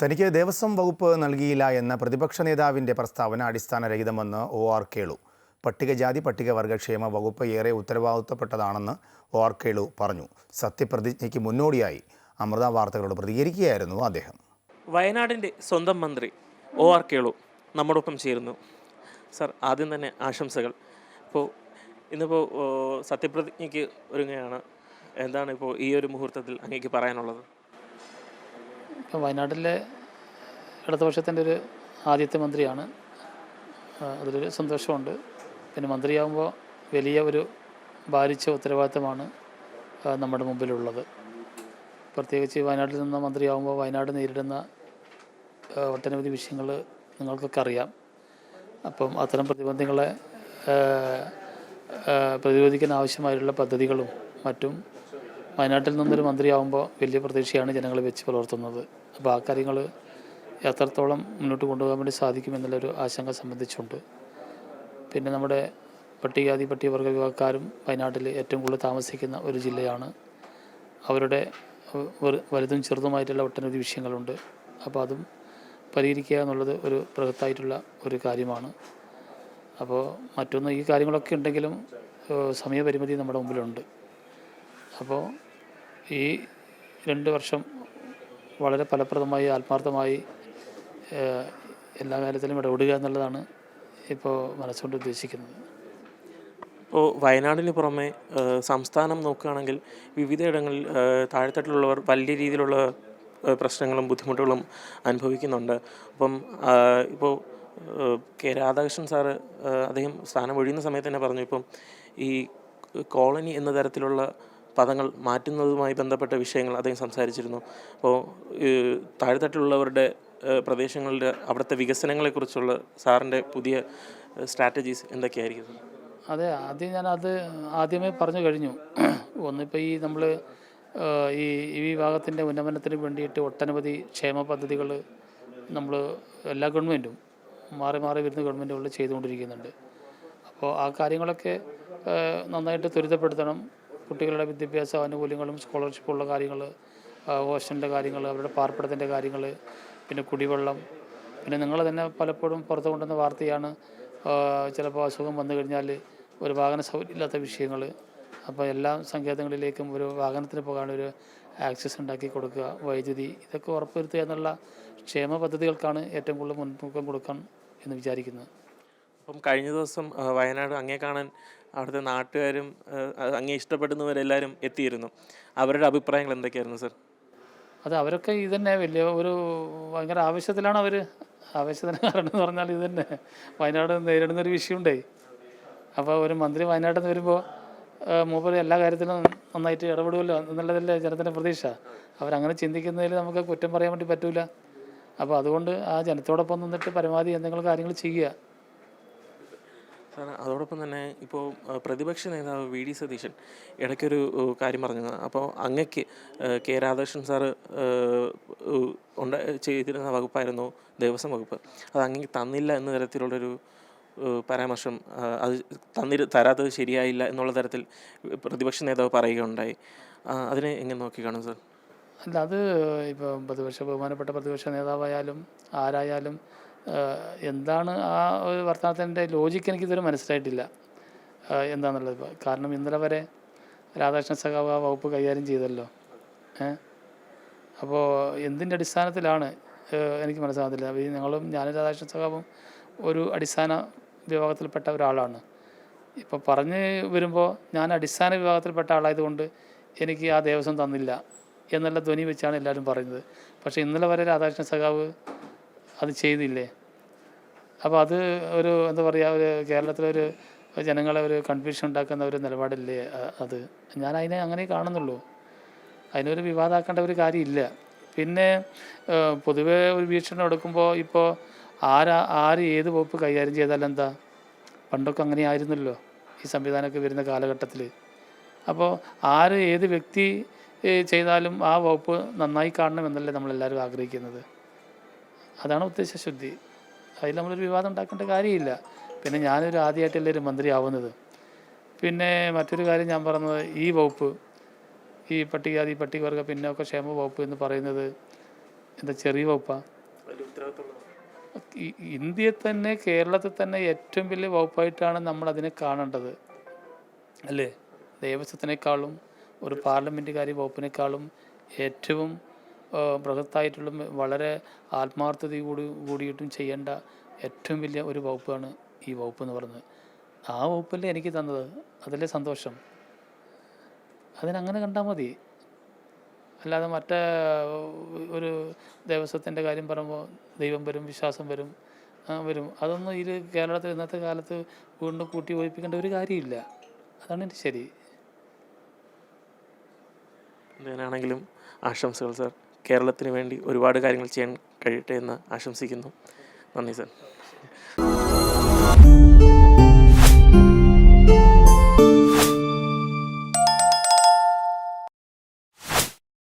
തനിക്ക് ദേവസ്വം വകുപ്പ് നൽകിയില്ല എന്ന പ്രതിപക്ഷ നേതാവിന്റെ പ്രസ്താവന അടിസ്ഥാനരഹിതമെന്ന് ഒ ആർ കേളു. പട്ടികജാതി പട്ടികവർഗക്ഷേമ വകുപ്പ് ഏറെ ഉത്തരവാദിത്തപ്പെട്ടതാണെന്ന് ഒ ആർ കേളു പറഞ്ഞു. സത്യപ്രതിജ്ഞയ്ക്ക് മുന്നോടിയായി അമൃത വാർത്തകളോട് പ്രതികരിക്കുകയായിരുന്നു അദ്ദേഹം. വയനാടിന്റെ സ്വന്തം മന്ത്രി ഒ ആർ കേളു നമ്മോടൊപ്പം ചേരുന്നു. സർ ആദ്യം തന്നെ ആശംസകൾ. ഇപ്പോൾ ഇന്നിപ്പോൾ സത്യപ്രതിജ്ഞയ്ക്ക് ഒരുങ്ങുകയാണ്. എന്താണ് ഇപ്പോൾ ഈ ഒരു മുഹൂർത്തത്തിൽ അങ്ങേക്ക് പറയാനുള്ളത്? ഇപ്പം വയനാട്ടിലെ ഇടതുപക്ഷത്തിന്റെ ഒരു ആദ്യത്തെ മന്ത്രിയാണ്. അതിലൊരു സന്തോഷമുണ്ട്. പിന്നെ മന്ത്രിയാകുമ്പോൾ വലിയ ഒരു ഭാരിച്ച ഉത്തരവാദിത്തമാണ് നമ്മുടെ മുമ്പിലുള്ളത്. പ്രത്യേകിച്ച് വയനാട്ടിൽ നിന്ന് മന്ത്രിയാകുമ്പോൾ വയനാട് നേരിടുന്ന ഒട്ടനവധി വിഷയങ്ങൾ നിങ്ങൾക്കൊക്കെ അറിയാം. അപ്പം അത്തരം പ്രതിബന്ധങ്ങളെ പ്രതിരോധിക്കാൻ ആവശ്യമായിട്ടുള്ള പദ്ധതികളും മറ്റും വയനാട്ടിൽ നിന്നൊരു മന്ത്രിയാവുമ്പോൾ വലിയ പ്രതീക്ഷയാണ് ജനങ്ങൾ വെച്ച് പുലർത്തുന്നത്. അപ്പോൾ ആ കാര്യങ്ങൾ എത്രത്തോളം മുന്നോട്ട് കൊണ്ടുപോകാൻ വേണ്ടി സാധിക്കുമെന്നുള്ളൊരു ആശങ്ക സംബന്ധിച്ചുണ്ട്. പിന്നെ നമ്മുടെ പട്ടികജാതി പട്ടികവർഗ വിഭാഗക്കാരും വയനാട്ടിൽ ഏറ്റവും കൂടുതൽ താമസിക്കുന്ന ഒരു ജില്ലയാണ്. അവരുടെ വലുതും ചെറുതുമായിട്ടുള്ള ഒട്ടനവധി വിഷയങ്ങളുണ്ട്. അപ്പോൾ അതും പരിഹരിക്കുക എന്നുള്ളത് ഒരു ബൃഹത്തായിട്ടുള്ള ഒരു കാര്യമാണ്. അപ്പോൾ മറ്റൊന്ന് ഈ കാര്യങ്ങളൊക്കെ ഉണ്ടെങ്കിലും സമയപരിമിതി നമ്മുടെ മുമ്പിലുണ്ട്. അപ്പോൾ ഈ രണ്ട് വർഷം വളരെ ഫലപ്രദമായി ആത്മാർത്ഥമായി എല്ലാ കാര്യത്തിലും ഇടപെടുക എന്നുള്ളതാണ് ഇപ്പോൾ മനസ്സുകൊണ്ട് ഉദ്ദേശിക്കുന്നത്. ഇപ്പോൾ വയനാടിന് പുറമെ സംസ്ഥാനം നോക്കുകയാണെങ്കിൽ വിവിധയിടങ്ങളിൽ താഴെത്തട്ടിലുള്ളവർ വലിയ രീതിയിലുള്ള പ്രശ്നങ്ങളും ബുദ്ധിമുട്ടുകളും അനുഭവിക്കുന്നുണ്ട്. അപ്പം ഇപ്പോൾ കെ രാധാകൃഷ്ണൻ സാറ് അദ്ദേഹം സ്ഥാനം ഒഴിയുന്ന സമയത്ത് തന്നെ പറഞ്ഞു ഇപ്പം ഈ കോളനി എന്ന തരത്തിലുള്ള പദങ്ങൾ മാറ്റുന്നതുമായി ബന്ധപ്പെട്ട വിഷയങ്ങൾ അദ്ദേഹം സംസാരിച്ചിരുന്നു. അപ്പോൾ താഴെത്തട്ടിലുള്ളവരുടെ പ്രദേശങ്ങളുടെ അവിടുത്തെ വികസനങ്ങളെക്കുറിച്ചുള്ള സാറിന്റെ പുതിയ സ്ട്രാറ്റജീസ് എന്തൊക്കെയായിരിക്കും? അതെ ആദ്യം ഞാനത് ആദ്യമേ പറഞ്ഞു കഴിഞ്ഞു. ഒന്നിപ്പോൾ ഈ നമ്മൾ ഈ ഈ വിഭാഗത്തിന്റെ ഉന്നമനത്തിന് വേണ്ടിയിട്ട് ഒട്ടനവധി ക്ഷേമ പദ്ധതികൾ നമ്മൾ എല്ലാ ഗവൺമെന്റും മാറി മാറി വരുന്ന ഗവൺമെന്റുകൾ ചെയ്തുകൊണ്ടിരിക്കുന്നുണ്ട്. അപ്പോൾ ആ കാര്യങ്ങളൊക്കെ നന്നായിട്ട് ത്വരിതപ്പെടുത്തണം. കുട്ടികളുടെ വിദ്യാഭ്യാസ ആനുകൂല്യങ്ങളും സ്കോളർഷിപ്പുള്ള കാര്യങ്ങൾ ഹോസ്റ്റലിന്റെ കാര്യങ്ങൾ അവരുടെ പാർപ്പിടത്തിന്റെ കാര്യങ്ങൾ പിന്നെ കുടിവെള്ളം. പിന്നെ നിങ്ങൾ തന്നെ പലപ്പോഴും പുറത്തു കൊണ്ടുവന്ന വാർത്തയാണ് ചിലപ്പോൾ അസുഖം വന്നു കഴിഞ്ഞാൽ ഒരു വാഹന സൗകര്യം ഇല്ലാത്ത വിഷയങ്ങൾ. അപ്പോൾ എല്ലാ സങ്കേതങ്ങളിലേക്കും ഒരു വാഹനത്തിന് പോകാനൊരു ആക്സസ് ഉണ്ടാക്കി കൊടുക്കുക വൈദ്യുതി ഇതൊക്കെ ഉറപ്പുവരുത്തുക എന്നുള്ള ക്ഷേമ പദ്ധതികൾക്കാണ് ഏറ്റവും കൂടുതൽ മുൻതൂക്കം കൊടുക്കാൻ എന്ന് വിചാരിക്കുന്നത് അപ്പം കഴിഞ്ഞ ദിവസം വയനാട് അങ്ങേ കാണാൻ അവിടുത്തെ നാട്ടുകാരും അങ്ങേ ഇഷ്ടപ്പെടുന്നവരെല്ലാവരും എത്തിയിരുന്നു. അവരുടെ അഭിപ്രായങ്ങൾ എന്തൊക്കെയായിരുന്നു സർ? അത് അവരൊക്കെ ഇത് തന്നെ വലിയ ഒരു ഭയങ്കര ആവശ്യത്തിലാണ് അവർ ആവശ്യത്തിന് കാരണം എന്ന് പറഞ്ഞാൽ ഇത് തന്നെ. വയനാട് നേരിടുന്ന ഒരു വിഷയമുണ്ടേ. അപ്പോൾ ഒരു മന്ത്രി വയനാട്ടിൽ നിന്ന് വരുമ്പോൾ മൂപ്പർ എല്ലാ കാര്യത്തിലും നന്നായിട്ട് ഇടപെടുമല്ലോ എന്നുള്ളതല്ലേ ജനത്തിന്റെ പ്രതീക്ഷ. അവരങ്ങനെ ചിന്തിക്കുന്നതിൽ നമുക്ക് കുറ്റം പറയാൻ വേണ്ടി പറ്റൂല. അപ്പോൾ അതുകൊണ്ട് ആ ജനത്തോടൊപ്പം നിന്നിട്ട് പരമാവധി എന്തെങ്കിലും കാര്യങ്ങൾ ചെയ്യുക. സാർ അതോടൊപ്പം തന്നെ ഇപ്പോൾ പ്രതിപക്ഷ നേതാവ് വി ഡി സതീശൻ ഇടയ്ക്കൊരു കാര്യം പറഞ്ഞു അപ്പോൾ അങ്ങക്ക് കെ രാധാകൃഷ്ണൻ സാറ് ഉണ്ട ചെയ്തിരുന്ന വകുപ്പായിരുന്നു ദേവസ്വം വകുപ്പ്. അത് അങ്ങേക്ക് തന്നില്ല എന്ന തരത്തിലുള്ളൊരു പരാമർശം അത് തന്നിരു തരാത്തത് ശരിയായില്ല എന്നുള്ള തരത്തിൽ പ്രതിപക്ഷ നേതാവ് പറയുകയുണ്ടായി. അതിനെ എങ്ങനെ നോക്കിക്കാണും സാർ? അല്ല അത് ഇപ്പം പ്രതിപക്ഷ ബഹുമാനപ്പെട്ട പ്രതിപക്ഷ നേതാവായാലും ആരായാലും എന്താണ് ആ ഒരു വർത്തമാനത്തിന്റെ ലോജിക്ക് എനിക്കിതുവരെ മനസ്സിലായിട്ടില്ല. എന്താണെന്നുള്ളത് കാരണം ഇന്നലെ വരെ രാധാകൃഷ്ണ സഖാവ് ആ വകുപ്പ് കൈകാര്യം ചെയ്തല്ലോ. അപ്പോൾ എന്തിന്റെ അടിസ്ഥാനത്തിലാണ് എനിക്ക് മനസ്സിലാകുന്നില്ല ഈ ഞങ്ങളും ഞാനും രാധാകൃഷ്ണ സഖാവും ഒരു അടിസ്ഥാന വിഭാഗത്തിൽപ്പെട്ട ഒരാളാണ്. ഇപ്പോൾ പറഞ്ഞ് വരുമ്പോൾ ഞാൻ അടിസ്ഥാന വിഭാഗത്തിൽപ്പെട്ട ആളായതുകൊണ്ട് എനിക്ക് ആ ദേവസ്വം തന്നില്ല എന്നുള്ള ധ്വനി വെച്ചാണ് എല്ലാവരും പറയുന്നത്. പക്ഷേ ഇന്നലെ വരെ രാധാകൃഷ്ണ സഖാവ് അത് ചെയ്തില്ലേ? അപ്പോൾ അത് ഒരു എന്താ പറയുക ഒരു കേരളത്തിലൊരു ജനങ്ങളെ ഒരു കൺഫ്യൂഷൻ ഉണ്ടാക്കുന്ന ഒരു നിലപാടില്ലേ അത്? ഞാൻ അതിനെ അങ്ങനെ കാണുന്നുള്ളൂ. അതിനൊരു വിവാദമാക്കേണ്ട ഒരു കാര്യമില്ല. പിന്നെ പൊതുവെ ഒരു വീക്ഷണം എടുക്കുമ്പോൾ ഇപ്പോൾ ആരാ ആര് ഏത് വകുപ്പ് കൈകാര്യം ചെയ്താലും എന്താ? പണ്ടൊക്കെ അങ്ങനെ ആയിരുന്നല്ലോ ഈ സംവിധാനമൊക്കെ വരുന്ന കാലഘട്ടത്തിൽ. അപ്പോൾ ആര് ഏത് വ്യക്തി ചെയ്താലും ആ വകുപ്പ് നന്നായി കാണണമെന്നല്ലേ നമ്മളെല്ലാവരും ആഗ്രഹിക്കുന്നത്. അതാണ് ഉദ്ദേശശുദ്ധി. അതിൽ നമ്മളൊരു വിവാദം ഉണ്ടാക്കേണ്ട കാര്യമില്ല. പിന്നെ ഞാനൊരു ആദ്യമായിട്ടല്ലേ ഒരു മന്ത്രി ആവുന്നത് പിന്നെ മറ്റൊരു കാര്യം ഞാൻ പറഞ്ഞത് ഈ വകുപ്പ് ഈ പട്ടികജാതി പട്ടികവർഗ പിന്നോക്ക ക്ഷേമ വകുപ്പ് എന്ന് പറയുന്നത് എന്താ ചെറിയ വകുപ്പാണ് ഇന്ത്യയിൽ തന്നെ കേരളത്തിൽ തന്നെ ഏറ്റവും വലിയ വകുപ്പായിട്ടാണ് നമ്മൾ അതിനെ കാണേണ്ടത്. അല്ലേ? ദേവസ്വത്തിനേക്കാളും ഒരു പാർലമെന്റുകാരി വകുപ്പിനേക്കാളും ഏറ്റവും ബൃഹത്തായിട്ടുള്ള വളരെ ആത്മാർത്ഥത കൂടി കൂടിയിട്ടും ചെയ്യേണ്ട ഏറ്റവും വലിയ ഒരു വകുപ്പാണ് ഈ വകുപ്പ് എന്ന് പറയുന്നത്. ആ വകുപ്പല്ലേ എനിക്ക് തന്നത്. അതല്ലേ സന്തോഷം. അതിനങ്ങനെ കണ്ടാൽ മതി. അല്ലാതെ മറ്റേ ഒരു ദേവസ്വത്തിന്റെ കാര്യം പറയുമ്പോൾ ദൈവം വരും വിശ്വാസം വരും വരും. അതൊന്നും ഇത് കേരളത്തിൽ ഇന്നത്തെ കാലത്ത് വീണ്ടും കൂട്ടി ഒഴിപ്പിക്കേണ്ട ഒരു കാര്യമില്ല. അതാണ് എന്റെ ശരി. ഞാനാണെങ്കിലും ആശംസകൾ സാർ. കേരളത്തിന് വേണ്ടി ഒരുപാട് കാര്യങ്ങൾ ചെയ്യാൻ കഴിയട്ടെ എന്ന് ആശംസിക്കുന്നു. നന്ദി സാർ.